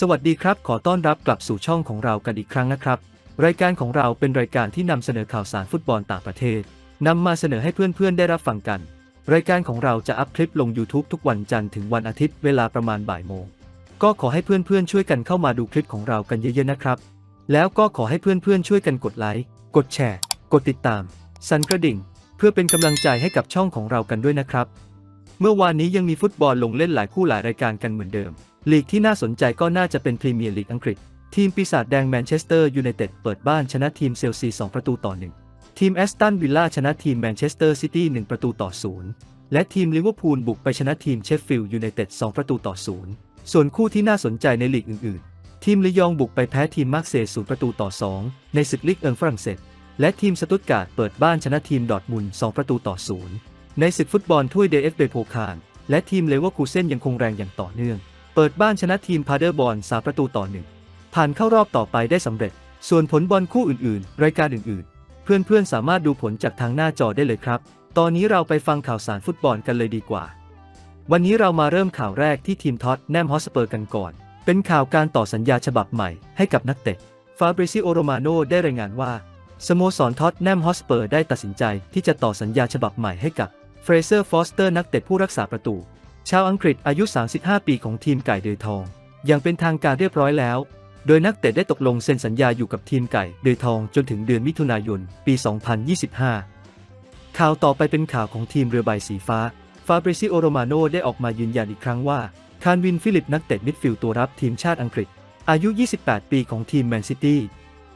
สวัสดีครับ ขอต้อนรับกลับสู่ช่องของเรากันอีกครั้งนะครับ รายการของเราเป็นรายการที่นำเสนอข่าวสารฟุตบอลต่างประเทศนำมาเสนอให้เพื่อนๆได้รับฟังกัน รายการของเราจะอัพคลิปลง YouTube ทุกวันจันทร์ถึงวันอาทิตย์เวลาประมาณบ่ายโมง ก็ขอให้เพื่อนๆช่วยกันเข้ามาดูคลิปของเรากันเยอะๆนะครับ แล้วก็ขอให้เพื่อนๆช่วยกันกดไลค์ กดแชร์ กดติดตาม สั่นกระดิ่ง เพื่อเป็นกำลังใจให้กับช่องของเรากันด้วยนะครับ เมื่อวานนี้ยังมีฟุตบอลลงเล่นหลายคู่หลายรายการกันเหมือนเดิม ลีกที่น่าสนใจก็น่าจะเป็นพรีเมียร์ลีกอังกฤษ ทีมปีศาจแดงแมนเชสเตอร์ยูไนเต็ดเปิดบ้านชนะทีมเชลซี 2 ประตูต่อ 1 ทีมแอสตันวิลล่าชนะทีมแมนเชสเตอร์ซิตี้ 1 ประตูต่อ 0 และทีมลิเวอร์พูลบุกไปชนะทีมเชฟฟิลด์ยูไนเต็ด 2 ประตูต่อ 0 ส่วนคู่ที่น่าสนใจในลีกอื่นๆ ทีมลียองบุกไปแพ้ทีมมาร์เซย์0ประตูต่อ 2 ในศึกลีกเอิงฝรั่งเศส และทีมสตุตการ์ดเปิดบ้านชนะทีมดอร์ทมุนด์2ประตูต่อ 0 ในศึกฟุตบอลถ้วยเดฟเบโพคารและทีมเลเวอร์คูเซ่นยังคงแรงอย่างต่อเนื่อง เปิดบ้านชนะทีมพาเดอร์บอล3ประตูต่อ1ผ่านเข้ารอบต่อไปได้สำเร็จ ส่วนผลบอลคู่อื่นๆ รายการอื่นๆ เพื่อนๆ สามารถดูผลจากทางหน้าจอได้เลยครับ ตอนนี้เราไปฟังข่าวสารฟุตบอลกันเลยดีกว่า วันนี้เรามาเริ่มข่าวแรกที่ทีมท็อตแนมฮอสเปอร์กันก่อน เป็นข่าวการต่อสัญญาฉบับใหม่ให้กับนักเตะ ฟาบริซิโอโรมาโนได้รายงานว่าสโมสรท็อตแนมฮอสเปอร์ได้ตัดสินใจที่จะต่อสัญญาฉบับใหม่ให้กับเฟรเซอร์ฟอสเตอร์นักเตะผู้รักษาประตู ชาวอังกฤษอายุ 35 ปีของทีมไก่เดือยทอง อย่างเป็นทางการเรียบร้อยแล้ว โดยนักเตะได้ตกลงเซ็นสัญญาอยู่กับทีมไก่เดือยทองจนถึงเดือนมิถุนายน ปี 2025 ข่าวต่อไปเป็นข่าวของทีมเรือใบสีฟ้า ฟาบริซิโอโรมาโนได้ออกมายืนยันอีกครั้งว่า คารวินฟิลิปนักเตะมิดฟิลด์ตัวรับทีมชาติอังกฤษ อายุ 28 ปีของทีมแมนซิตี้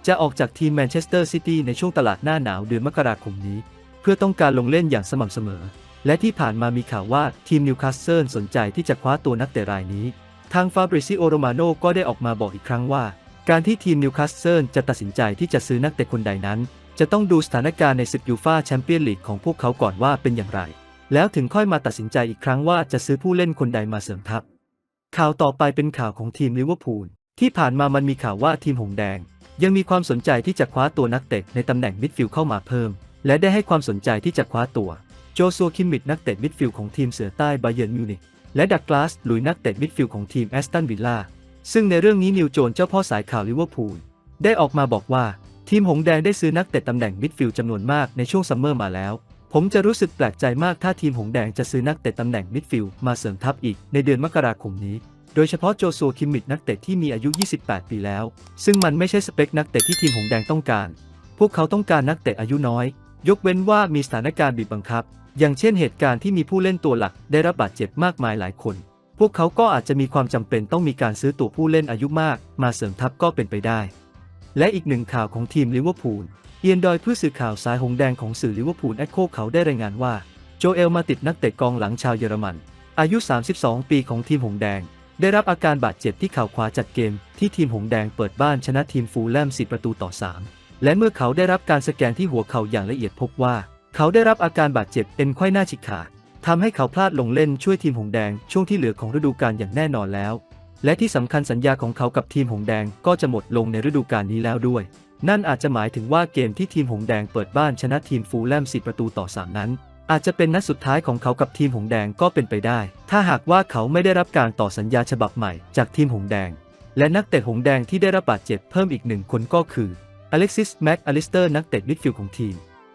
จะออกจากทีมแมนเชสเตอร์ซิตี้ในช่วงตลาดหน้าหนาวเดือนมกราคมนี้ เพื่อต้องการลงเล่นอย่างสม่ำเสมอ และที่ผ่านมามีข่าวว่าทีมนิวคาสเซิลสนใจที่จะคว้าตัวนักเตะรายนี้ ทางฟาบริซิโอโรมาโนก็ได้ออกมาบอกอีกครั้งว่า การที่ทีมนิวคาสเซิลจะตัดสินใจที่จะซื้อนักเตะคนใดนั้น จะต้องดูสถานการณ์ในศึกยูฟาแชมเปี้ยนลีกของพวกเขาก่อนว่าเป็นอย่างไร แล้วถึงค่อยมาตัดสินใจอีกครั้งว่าจะซื้อผู้เล่นคนใดมาเสริมทัพ ข่าวต่อไปเป็นข่าวของทีมลิเวอร์พูลที่ผ่านมามันมีข่าวว่าทีมหงแดง ยังมีความสนใจที่จะคว้าตัวนักเตะในตำแหน่งมิดฟิลด์เข้ามาเพิ่ม และได้ให้ความสนใจที่จะคว้าตัว โจซัวคิมมิดนักเตะมิดฟิลด์ของทีมเสือใต้ไบเยิร์นมิวนิกและดักกลาสหลุยนักเตะมิดฟิลด์ของทีมแอสตันวิลล่าซึ่งในเรื่องนี้นิวโจนเจ้าพ่อสายข่าวลิเวอร์พูลได้ออกมาบอกว่า ทีมหงแดงได้ซื้อนักเตะตำแหน่งมิดฟิลด์จำนวนมากในช่วงซัมเมอร์มาแล้ว ผมจะรู้สึกแปลกใจมากถ้าทีมหงแดงจะซื้อนักเตะตำแหน่งมิดฟิลด์มาเสริมทัพอีกในเดือนมกราคมนี้ โดยเฉพาะโจซัวคิมมิดนักเตะที่มีอายุ 28 ปีแล้ว ซึ่งมันไม่ใช่สเปคนักเตะที่ทีมหงแดงต้องการ พวกเขาต้องการนักเตะอายุน้อย ยกเว้นว่ามีสถานการณ์บีบบังคับ อย่างเช่นเหตุการณ์ที่มีผู้เล่นตัวหลักได้รับบาดเจ็บมากมายหลายคน พวกเขาก็อาจจะมีความจำเป็นต้องมีการซื้อตัวผู้เล่นอายุมาก มาเสริมทัพก็เป็นไปได้ และอีกหนึ่งข่าวของทีมลิเวอร์พูล เอียนดอยผู้สื่อข่าวสายหงแดงของสื่อลิเวอร์พูลแอคโคเขาได้รายงานว่า โจเอลมาติดนักเตะกองหลังชาวเยอรมัน อายุ 32 ปีของทีมหงแดง ได้รับอาการบาดเจ็บที่เข่าขวาจัดเกม ที่ทีมหงแดงเปิดบ้านชนะทีมฟูลแลม4ประตูต่อ 3 และเมื่อเขาได้รับการสแกนที่หัวเข่าอย่างละเอียดพบว่า เขาได้รับอาการบาดเจ็บเอ็นไขว้หน้าฉีกขาดทำให้เขาพลาดลงเล่นช่วยทีมหงแดงช่วงที่เหลือของฤดูกาลอย่างแน่นอนแล้ว และที่สำคัญสัญญาของเขากับทีมหงแดงก็จะหมดลงในฤดูกาลนี้แล้วด้วย นั่นอาจจะหมายถึงว่าเกมที่ทีมหงแดงเปิดบ้านชนะทีมฟูลแลม4ประตูต่อ3นั้น อาจจะเป็นนัดสุดท้ายของเขากับทีมหงแดงก็เป็นไปได้ ถ้าหากว่าเขาไม่ได้รับการต่อสัญญาฉบับใหม่จากทีมหงแดง และนักเตะหงแดงที่ได้รับบาดเจ็บเพิ่มอีกหนึ่งคนก็คืออเล็กซิสแม็กอลิสเตอร์นักเตะมิดฟิลด์ของทีม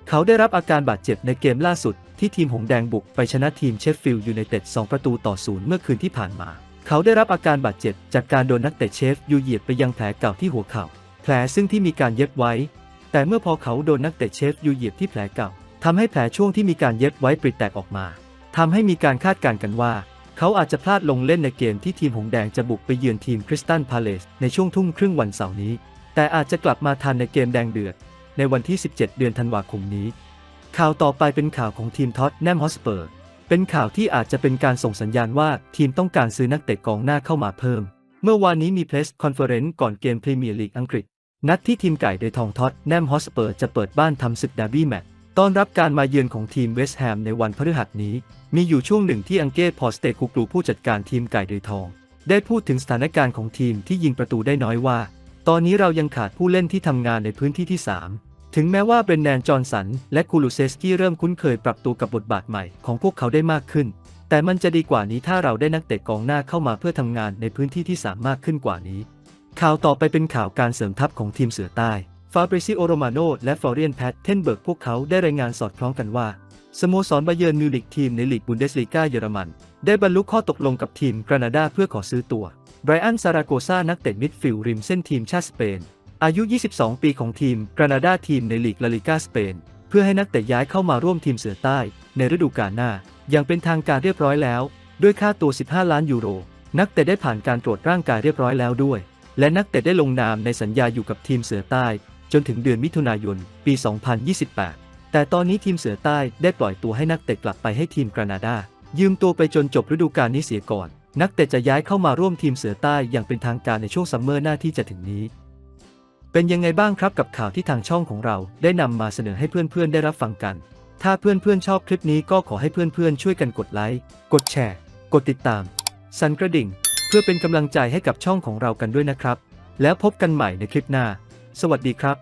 เขาได้รับอาการบาดเจ็บในเกมล่าสุด ที่ทีมหงแดงบุกไปชนะทีมเชฟฟิลด์ยูไนเต็ด 2 ประตูต่อศูนย์เมื่อคืนที่ผ่านมา เขาได้รับอาการบาดเจ็บจากการโดนนักเตะเชฟยูเหยียบไปยังแผลเก่าที่หัวเข่า แผลซึ่งที่มีการเย็บไว้ แต่เมื่อพอเขาโดนนักเตะเชฟยูเหยียบที่แผลเก่าทำให้แผลช่วงที่มีการเย็บไว้ปริแตกออกมาทำให้มีการคาดการณ์กันว่า เขาอาจจะพลาดลงเล่นในเกมที่ทีมหงแดงจะบุกไปเยือนทีมคริสตัลพาเลสในช่วงทุ่มครึ่งวันเสาร์นี้ แต่อาจจะกลับมาทันในเกมแดงเดือด ในวันที่ 17 เดือนธันวาคมนี้ ข่าวต่อไปเป็นข่าวของทีมท็อตแนมฮอสเปอร์ เป็นข่าวที่อาจจะเป็นการส่งสัญญาณว่าทีมต้องการซื้อนักเตะกองหน้าเข้ามาเพิ่ม เมื่อวานนี้มีเพรสคอนเฟอเรนซ์ก่อนเกมพรีเมียร์ลีกอังกฤษ นัดที่ทีมไก่เดยทองท็อตแนมฮอสเปอร์จะเปิดบ้านทำศึกดาร์บี้แมตช์ต้อนรับการมาเยือนของทีมเวสต์แฮมในวันพฤหัสนี้ มีอยู่ช่วงหนึ่งที่อังเกตพอสเตคูกรูผู้จัดการทีมไก่เดยทอง ได้พูดถึงสถานการณ์ของทีมที่ยิงประตูได้น้อยว่า ตอนนี้เรายังขาดผู้เล่นที่ทำงานในพื้นที่ที่ 3 ถึงแม้ว่าเบรนแนนจอห์นสัน และคูลูเซสกี้เริ่มคุ้นเคยปรับตัวกับบทบาทใหม่ของพวกเขาได้มากขึ้น แต่มันจะดีกว่านี้ถ้าเราได้นักเตะกองหน้าเข้ามาเพื่อทำงานในพื้นที่ที่สามารถขึ้นกว่านี้ ข่าวต่อไปเป็นข่าวการเสริมทัพของทีมเสือใต้ฟาบริซิโอโรมาโนและฟลอเรียนแพทเทนเบิร์กพวกเขาได้รายงานสอดคล้องกันว่าสโมสรบาเยิร์นมิวนิกทีมในลีกบุนเดสลีกาเยอรมัน ได้บรรลุข้อตกลงกับทีมกรานาดาเพื่อขอซื้อตัว ไบรอันซาราโกซานักเตะมิดฟิลด์ริมเส้นทีมชาติสเปน อายุ 22 ปีของทีมกรานาดาทีมในลีกลาลิกาสเปน เพื่อให้นักเตะย้ายเข้ามาร่วมทีมเสือใต้ ในฤดูกาลหน้า อย่างเป็นทางการเรียบร้อยแล้ว ด้วยค่าตัว 15 ล้านยูโร นักเตะได้ผ่านการตรวจร่างกายเรียบร้อยแล้วด้วย และนักเตะได้ลงนามในสัญญาอยู่กับทีมเสือใต้ จนถึงเดือนมิถุนายน ปี 2028 แต่ตอนนี้ทีมเสือใต้ได้ปล่อยตัวให้นักเตะกลับไปให้ทีมกรานาดายืมตัวไปจนจบฤดูกาลนี้เสียก่อน นักเตะจะย้ายเข้ามาร่วมทีมเสือใต้อย่างเป็นทางการในช่วงซัมเมอร์หน้าที่จะถึงนี้ เป็นยังไงบ้างครับกับข่าวที่ทางช่องของเราได้นำมาเสนอให้เพื่อนๆได้รับฟังกัน ถ้าเพื่อนๆชอบคลิปนี้ก็ขอให้เพื่อนๆช่วยกันกดไลค์ กดแชร์ กดติดตาม สั่นกระดิ่ง เพื่อเป็นกำลังใจให้กับช่องของเรากันด้วยนะครับ แล้วพบกันใหม่ในคลิปหน้า สวัสดีครับ